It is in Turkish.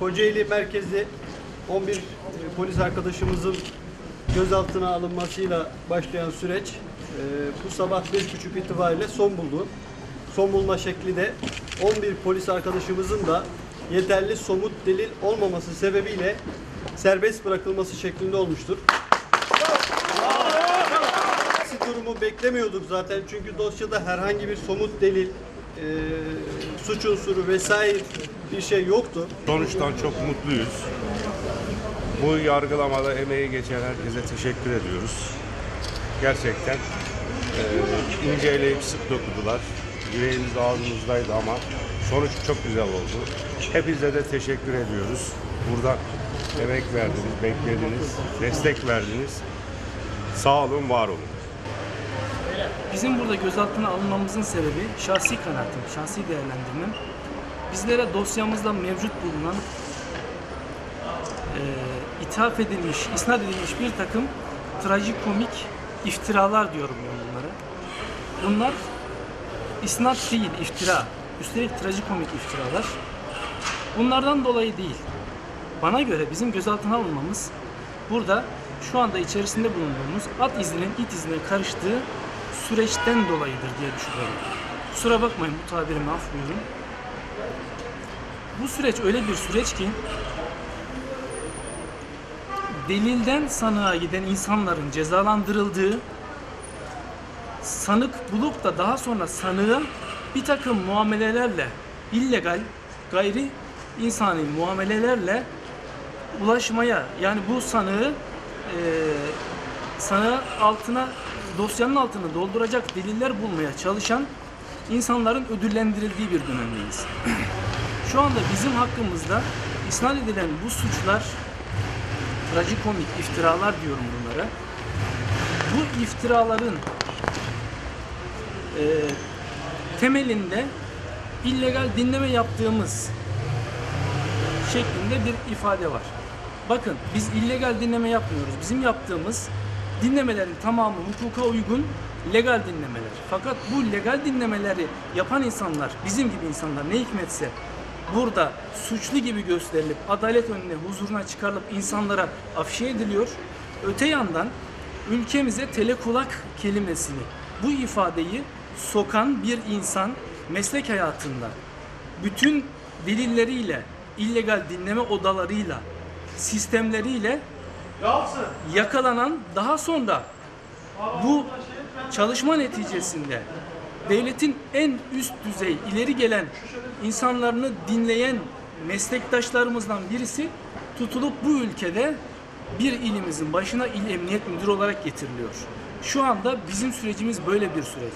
Kocaeli merkezli 11 polis arkadaşımızın gözaltına alınmasıyla başlayan süreç e, bu sabah 5.30 itibariyle son buldu. Son bulma şekli de 11 polis arkadaşımızın da yeterli somut delil olmaması sebebiyle serbest bırakılması şeklinde olmuştur. Durumu beklemiyorduk zaten çünkü dosyada herhangi bir somut delil, e, suç unsuru vesaire bir şey yoktu. Sonuçtan çok mutluyuz. Bu yargılamada emeği geçen herkese teşekkür ediyoruz. Gerçekten e, inceleyip sık dokudular. Yüreğimiz ağzımızdaydı ama sonuç çok güzel oldu. Hepinize de teşekkür ediyoruz. Burada emek verdiniz, beklediniz, destek verdiniz. Sağ olun, var olun. Bizim burada gözaltına alınmamızın sebebi şahsi kanaatim, şahsi değerlendirmem. Bizlere dosyamızda mevcut bulunan e, ithaf edilmiş, isnat edilmiş bir takım trajikomik iftiralar diyorum ben bunlara. Bunlar isnat değil, iftira. Üstelik trajikomik iftiralar. Bunlardan dolayı değil. Bana göre bizim gözaltına alınmamız burada şu anda içerisinde bulunduğumuz at izinin it izine karıştığı süreçten dolayıdır diye düşünüyorum. Kusura bakmayın bu tabirimi af buyurun. Bu süreç öyle bir süreç ki delilden sanığa giden insanların cezalandırıldığı sanık bulup da daha sonra sanığa bir takım muamelelerle illegal, gayri insani muamelelerle ulaşmaya yani bu sanığı e, sanığı altına dosyanın altını dolduracak deliller bulmaya çalışan insanların ödüllendirildiği bir dönemdeyiz. Şu anda bizim hakkımızda isnat edilen bu suçlar trajikomik iftiralar diyorum bunlara. Bu iftiraların e, temelinde illegal dinleme yaptığımız şeklinde bir ifade var. Bakın biz illegal dinleme yapmıyoruz. Bizim yaptığımız dinlemelerin tamamı hukuka uygun legal dinlemeler. Fakat bu legal dinlemeleri yapan insanlar, bizim gibi insanlar ne hikmetse burada suçlu gibi gösterilip adalet önüne huzuruna çıkarılıp insanlara afişe ediliyor. Öte yandan ülkemize telekulak kelimesini, bu ifadeyi sokan bir insan meslek hayatında bütün delilleriyle, illegal dinleme odalarıyla, sistemleriyle yakalanan daha sonra bu çalışma neticesinde devletin en üst düzey ileri gelen insanlarını dinleyen meslektaşlarımızdan birisi tutulup bu ülkede bir ilimizin başına il emniyet müdürü olarak getiriliyor. Şu anda bizim sürecimiz böyle bir süreç.